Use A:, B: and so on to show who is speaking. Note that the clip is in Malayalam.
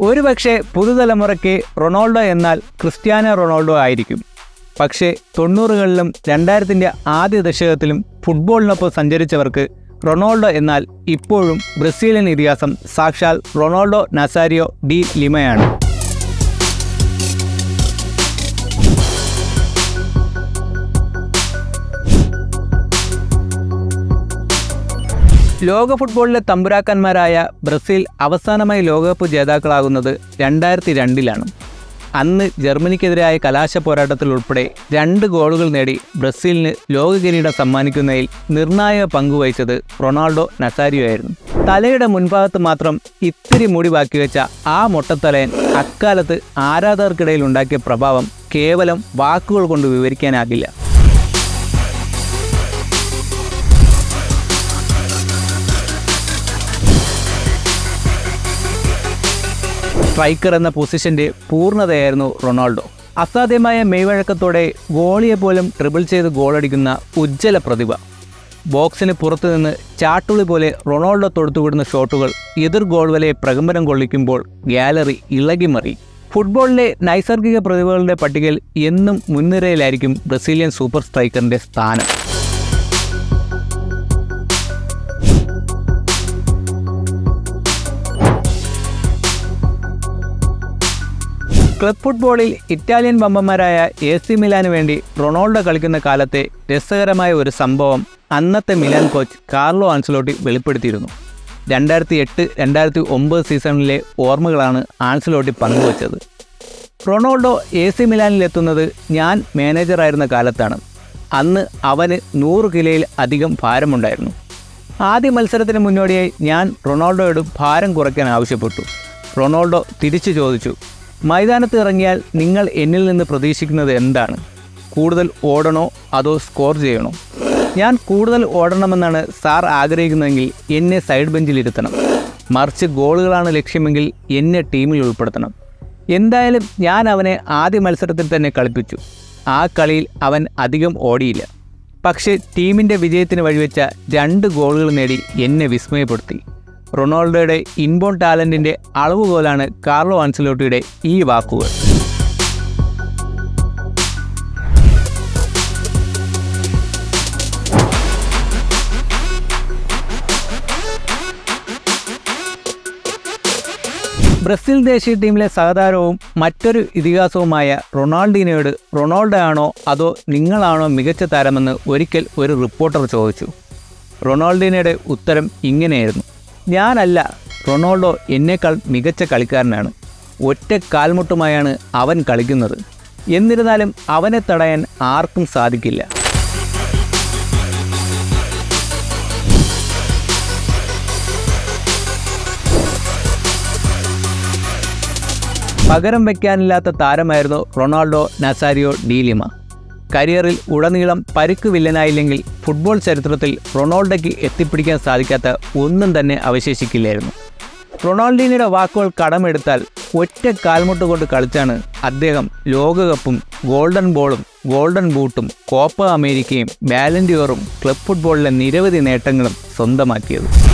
A: ഒരുപക്ഷെ പുതുതലമുറയ്ക്ക് റൊണാൾഡോ എന്നാൽ ക്രിസ്ത്യാനോ റൊണാൾഡോ ആയിരിക്കും. പക്ഷേ തൊണ്ണൂറുകളിലും രണ്ടായിരത്തിന്റെ ആദ്യ ദശകത്തിലും ഫുട്ബോളിനൊപ്പം സഞ്ചരിച്ചവർക്ക് റൊണാൾഡോ എന്നാൽ ഇപ്പോഴും ബ്രസീലിയൻ ഇതിഹാസം സാക്ഷാൽ റൊണാൾഡോ നസാരിയോ ഡി ലിമയാണ്. ലോക ഫുട്ബോളിലെ തമ്പുരാക്കന്മാരായ ബ്രസീൽ അവസാനമായി ലോകകപ്പ് ജേതാക്കളാകുന്നത് രണ്ടായിരത്തി രണ്ടിലാണ് അന്ന് ജർമ്മനിക്കെതിരായ കലാശ പോരാട്ടത്തിൽ ഉൾപ്പെടെ രണ്ട് ഗോളുകൾ നേടി ബ്രസീലിന് ലോക കിരീടം സമ്മാനിക്കുന്നതിൽ നിർണായക പങ്കുവഹിച്ചത് റൊണാൾഡോ നസാരിയോ ആയിരുന്നു. തലയുടെ മുൻഭാഗത്ത് മാത്രം ഇത്തിരി മുടി ബാക്കി വെച്ച ആ മൊട്ടത്തലയൻ അക്കാലത്ത് ആരാധകർക്കിടയിൽ ഉണ്ടാക്കിയ പ്രഭാവം കേവലം വാക്കുകൾ കൊണ്ട് വിവരിക്കാനാകില്ല. സ്ട്രൈക്കർ എന്ന പൊസിഷന്റെ പൂർണതയായിരുന്നു റൊണാൾഡോ. അസാധ്യമായ മെയ്വഴക്കത്തോടെ ഗോളിയെ പോലും ട്രിബിൾ ചെയ്ത് ഗോളടിക്കുന്ന ഉജ്ജ്വല പ്രതിഭ. ബോക്സിന് പുറത്തുനിന്ന് ചാട്ടുളി പോലെ റൊണാൾഡോ തൊടുത്തുവിടുന്ന ഷോട്ടുകൾ എതിർ ഗോൾ വലയെ പ്രകമ്പനം കൊള്ളിക്കുമ്പോൾ ഗാലറി ഇളകിമറി. ഫുട്ബോളിലെ നൈസർഗിക പ്രതിഭകളുടെ പട്ടികയിൽ എന്നും മുൻനിരയിലായിരിക്കും ബ്രസീലിയൻ സൂപ്പർ സ്ട്രൈക്കറിന്റെ സ്ഥാനം. ക്ലബ് ഫുട്ബോളിൽ ഇറ്റാലിയൻ ബമ്പന്മാരായ എ സി മിലാന് വേണ്ടി റൊണാൾഡോ കളിക്കുന്ന കാലത്തെ രസകരമായ ഒരു സംഭവം അന്നത്തെ മിലാൻ കോച്ച് കാർലോ ആൻസലോട്ടി വെളിപ്പെടുത്തിയിരുന്നു. രണ്ടായിരത്തി എട്ട് രണ്ടായിരത്തി ഒമ്പത് സീസണിലെ ഓർമ്മകളാണ് ആൻസലോട്ടി പങ്കുവച്ചത്. റൊണാൾഡോ എ സി മിലാനിലെത്തുന്നത് ഞാൻ മാനേജറായിരുന്ന കാലത്താണ്. അന്ന് അവന് നൂറ് കിലോയിൽ അധികം ഭാരമുണ്ടായിരുന്നു. ആദ്യ മത്സരത്തിന് മുന്നോടിയായി ഞാൻ റൊണാൾഡോയോട് ഭാരം കുറയ്ക്കാൻ ആവശ്യപ്പെട്ടു. റൊണാൾഡോ തിരിച്ചു ചോദിച്ചു മൈതാനത്ത് ഇറങ്ങിയാൽ നിങ്ങൾ എന്നിൽ നിന്ന് പ്രതീക്ഷിക്കുന്നത് എന്താണ്? കൂടുതൽ ഓടണോ അതോ സ്കോർ ചെയ്യണോ? ഞാൻ കൂടുതൽ ഓടണമെന്നാണ് സാർ ആഗ്രഹിക്കുന്നതെങ്കിൽ എന്നെ സൈഡ് ബെഞ്ചിലിരുത്തണം മറിച്ച് ഗോളുകളാണ് ലക്ഷ്യമെങ്കിൽ എന്നെ ടീമിൽ ഉൾപ്പെടുത്തണം. എന്തായാലും ഞാൻ അവനെ ആദ്യ മത്സരത്തിൽ തന്നെ കളിപ്പിച്ചു. ആ കളിയിൽ അവൻ അധികം ഓടിയില്ല. പക്ഷേ ടീമിന്റെ വിജയത്തിന് വഴിവെച്ച രണ്ട് ഗോളുകൾ നേടി എന്നെ വിസ്മയപ്പെടുത്തി. റൊണാൾഡോയുടെ ഇൻബോൺ ടാലന്റിന്റെ അളവുകോലാണ് കാർലോ ആൻസലോട്ടിയുടെ ഈ വാക്കുകൾ. ബ്രസീൽ ദേശീയ ടീമിലെ സഹതാരവും മറ്റൊരു ഇതിഹാസവുമായ റൊണാൾഡീനോയോട് റൊണാൾഡോ ആണോ അതോ നിങ്ങളാണോ മികച്ച താരമെന്ന് ഒരിക്കൽ ഒരു റിപ്പോർട്ടർ ചോദിച്ചു. റൊണാൾഡീനയുടെ ഉത്തരം ഇങ്ങനെയായിരുന്നു. ഞാനല്ല. റൊണാൾഡോ എന്നേക്കാൾ മികച്ച കളിക്കാരനാണ്. ഒറ്റ കാൽമുട്ടുമായാണ് അവൻ കളിക്കുന്നത്. എന്നിരുന്നാലും അവനെ തടയാൻ ആർക്കും സാധിക്കില്ല. പകരം വയ്ക്കാനില്ലാത്ത താരമായിരുന്നു റൊണാൾഡോ നസാരിയോ ഡീലിമ കരിയറിൽ ഉടനീളം പരുക്ക് വില്ലനായില്ലെങ്കിൽ ഫുട്ബോൾ ചരിത്രത്തിൽ റൊണാൾഡോയ്ക്ക് എത്തിപ്പിടിക്കാൻ സാധിക്കാത്ത ഒന്നും തന്നെ അവശേഷിക്കില്ലായിരുന്നു. റൊണാൾഡീനയുടെ വാക്കുകൾ കടമെടുത്താൽ ഒറ്റ കാൽമുട്ട് കൊണ്ട് കളിച്ചാണ് അദ്ദേഹം ലോകകപ്പും ഗോൾഡൻ ബോളും ഗോൾഡൻ ബൂട്ടും കോപ്പ അമേരിക്കയും ബാലൻഡിയോറും ക്ലബ് ഫുട്ബോളിലെ നിരവധി നേട്ടങ്ങളും സ്വന്തമാക്കിയത്.